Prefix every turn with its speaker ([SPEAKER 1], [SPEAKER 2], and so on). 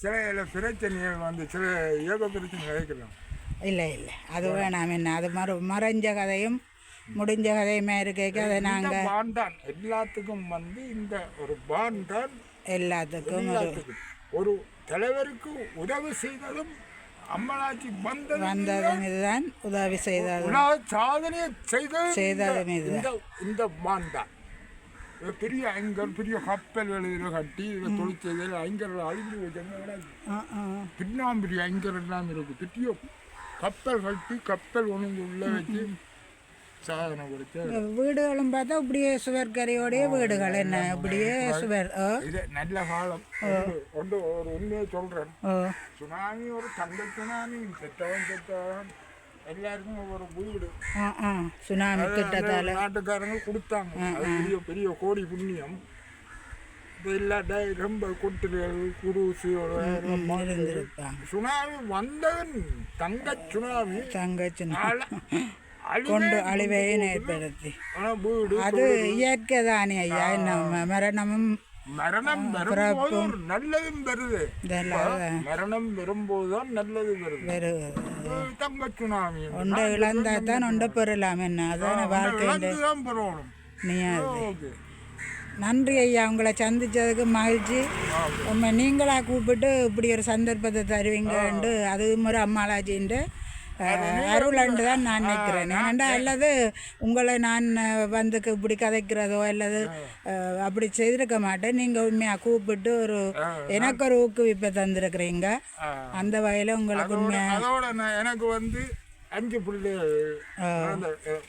[SPEAKER 1] சில பிரச்சனைகள் வந்து சில யோக பிரச்சனை கேட்கலாம்
[SPEAKER 2] இல்லை இல்லை. அது வேணாம் என்ன அது மறு மறைஞ்ச கதையும் முடிஞ்ச கதையுமே இருக்க அதை நாங்கள்
[SPEAKER 1] பான் தான். எல்லாத்துக்கும் வந்து இந்த ஒரு பான் தான்.
[SPEAKER 2] எல்லாத்துக்கும் ஒரு
[SPEAKER 1] தலைவருக்கு உதவி செய்ததும் அம்மனாட்சி வந்ததும்
[SPEAKER 2] வந்ததும் இதுதான். உதவி செய்ததும்.
[SPEAKER 1] சாதனையை செய்ததும்
[SPEAKER 2] செய்ததும்
[SPEAKER 1] இந்த-
[SPEAKER 2] இதுதான்.
[SPEAKER 1] இந்த இந்த பான் தான். இது பெரிய ஐங்கர் பெரிய கப்பல்கள் இதில் கட்டி இதில் தொழிற்செய்தல் ஐங்கர்கள் அழிஞ்சு வச்சாங்க
[SPEAKER 2] ஆ, ஆ.
[SPEAKER 1] பின்னாம்பரி ஐங்கர் எல்லாம் இருக்கு. பெரிய கப்பல் கட்டி கப்பல் ஒன்று உள்ள வச்சு
[SPEAKER 2] வீடுகளும் பார்த்தா இப்படியே சுவர்கரையோடைய வீடுகள் என்ன? இப்படியே சுவர்
[SPEAKER 1] இது நல்ல காலம். ஒன்று- ஒரு உண்மையை சொல்கிறேன்
[SPEAKER 2] ஓ
[SPEAKER 1] சுனாமி ஒரு தங்க சுனாமி செத்தவன் செத்தவன் எல்லாருக்கும் ஒவ்வொரு வீடு.
[SPEAKER 2] சுனாமி கிட்டத்தால
[SPEAKER 1] நாட்டுக்காரங்க கொடுத்தாங்க. அது பெரிய பெரிய கோடி புண்ணியம். இது இல்லாட்டா ரொம்ப கொட்டுகள் குருசு சுனாமி வந்தவன் தங்க சுனாமி. அழ- அழிவே
[SPEAKER 2] கொண்டு அழிவையும் ஏற்படுத்தி அது இயற்கை தானே ஐயா. என்ன ம- மரணமும்
[SPEAKER 1] மரணம் வரும்போது ஒரு நல்லதும் வருது. மரணம் வரும்போதுதான் நல்லது வருது. தங்க சுனாமி.
[SPEAKER 2] ஒன்றை இழந்தா தான் ஒன்றை பெறலாம் என்ன அதான வாழ்க்கை
[SPEAKER 1] இழந்துதான் பெறணும்.
[SPEAKER 2] நீ அது
[SPEAKER 1] ஓகே
[SPEAKER 2] நன்றி ஐயா உங்களை சந்திச்சதுக்கு மகிழ்ச்சி. உண்மை நீங்களாக கூப்பிட்டு இப்படி ஒரு சந்தர்ப்பத்தை தருவீங்கன்ட்டு அது ஒரு அம்மாளாச்சின்ட்டு அருளண்டு தான் நான் நினைக்கிறேன். ஏனண்டா அல்லது உங்களை நான் வந்து இப்படி கதைக்கிறதோ அல்லது அப்படி செய்திருக்க மாட்டேன். நீங்கள் உண்மையாக கூப்பிட்டு ஒரு எனக்கு ஒரு ஊக்குவிப்பை தந்திருக்கிறீங்க. அந்த வகையில் உங்களுக்கு உண்மையாக
[SPEAKER 1] எனக்கு வந்து அஞ்சு பிள்ளை அந்த, அஹ்,